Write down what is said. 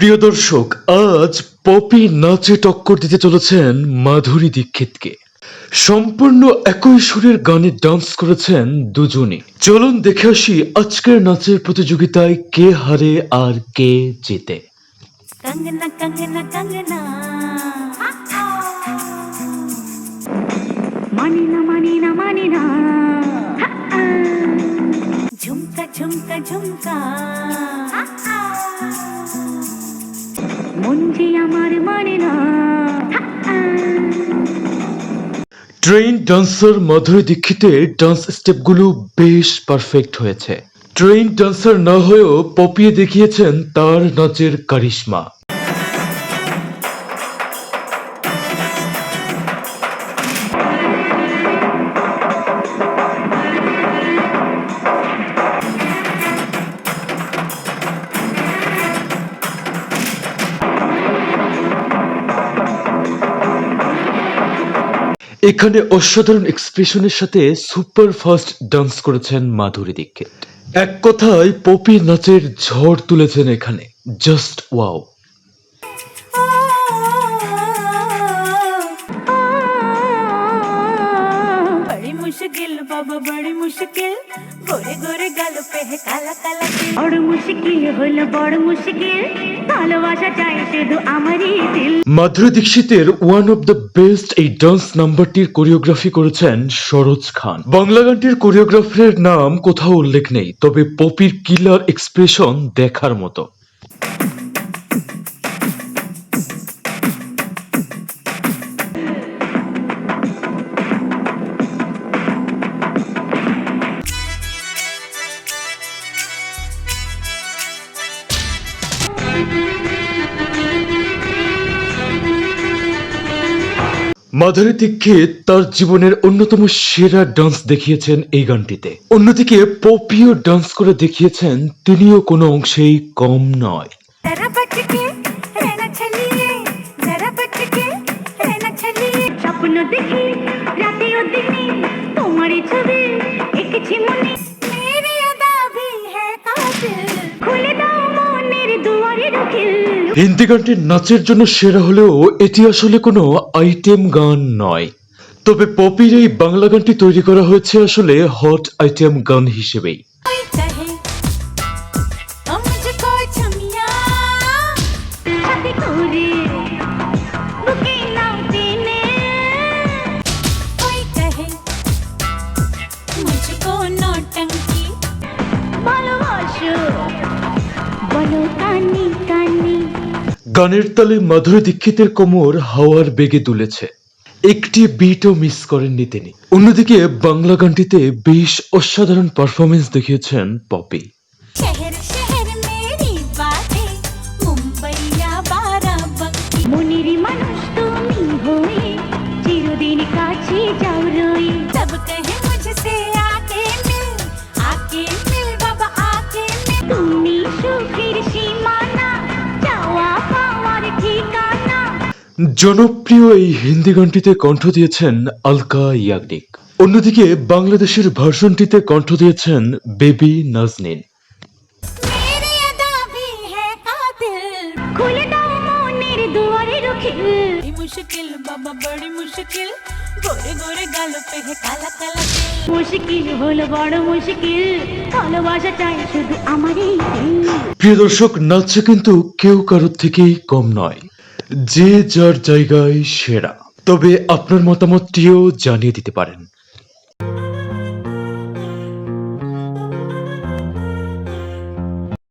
প্রিয় দর্শক, আজ পপি নাচে টক্কর দিতে চলেছেন মাধুরী দীক্ষিতকে। সম্পূর্ণ একই সুরের গানে ডান্স করেছেন দুজনে চলুন দেখে আসি আজকের নাচের প্রতিযোগিতায় কে হারে আর কে জেতে। মানি না মানি না মানি না ঝুমকা ঝুমকা ঝুমকা ট্রেন ডান্সার মাধুরী দীক্ষিতের ডান্স স্টেপগুলো বেশ পারফেক্ট হয়েছে। ট্রেন ডান্সার না হয়েও পপিয়ে দেখিয়েছেন তার নাচের কারিশমা। এখানে অসাধারণ এক্সপ্রেশনের সাথে সুপার ফাস্ট ডান্স করেছেন মাধুরী দীক্ষিত। এক কথায়, পপি নাচের ঝড় তুলেছেন এখানে। জাস্ট ওয়াও बड़ी मुश्किल बाबा बड़ी मुश्किल गोरे गोरे गाल पे है काला काला तिल বড় মুশকিল হলো বড় মুশকিল ভালোবাসা চাই শুধু আমারই দিল মাধুরী দীক্ষিতের ওয়ান অফ দ্য বেস্ট এই ডান্স নাম্বারটির কোরিওগ্রাফি করেছেন সরোজ খান বাংলা গানটির কোরিওগ্রাফারের নাম কোথাও উল্লেখ নেই তবে পপির কিলার এক্সপ্রেশন দেখার মতো মাধুরী দীক্ষিত তার জীবনের অন্যতম সেরা ডান্স দেখিয়েছেন এই গানটিতে। অন্যদিকে পপিও ডান্স করে দেখিয়েছেন, তিনিও কোনো অংশেই কম নয়। স্বপ্ন দেখি হিন্দি গানটির নাচের জন্য সেরা হলেও এটি আসলে কোনো আইটেম গান নয়। তবে পপির এই বাংলা গানটি তৈরি করা হয়েছে আসলে হট আইটেম গান হিসেবেই। বলো কানি কানি। গানের তালে মাধুরী দীক্ষিতের কোমর হাওয়ার বেগে দুলেছে। একটি বিটও মিস করেননি তিনি। অন্যদিকে বাংলা গানটিতে বেশ অসাধারণ পারফরমেন্স দেখিয়েছেন পপি। মানুষ তুমি চিরদিন কাছে যাও রই সব কহে জনপ্রিয় এই হিন্দি গানটিতে কণ্ঠ দিয়েছেন আলকা ইয়াগনিক। অন্যদিকে বাংলাদেশের ভার্সনটিতে কণ্ঠ দিয়েছেন বেবি নাজনিন। প্রিয় দর্শক নাচে কিন্তু কেউ কারোর থেকেই কম নয়। যে যার জায়গায় সেরা তবে আপনার মতামতটিও জানিয়ে দিতে পারেন।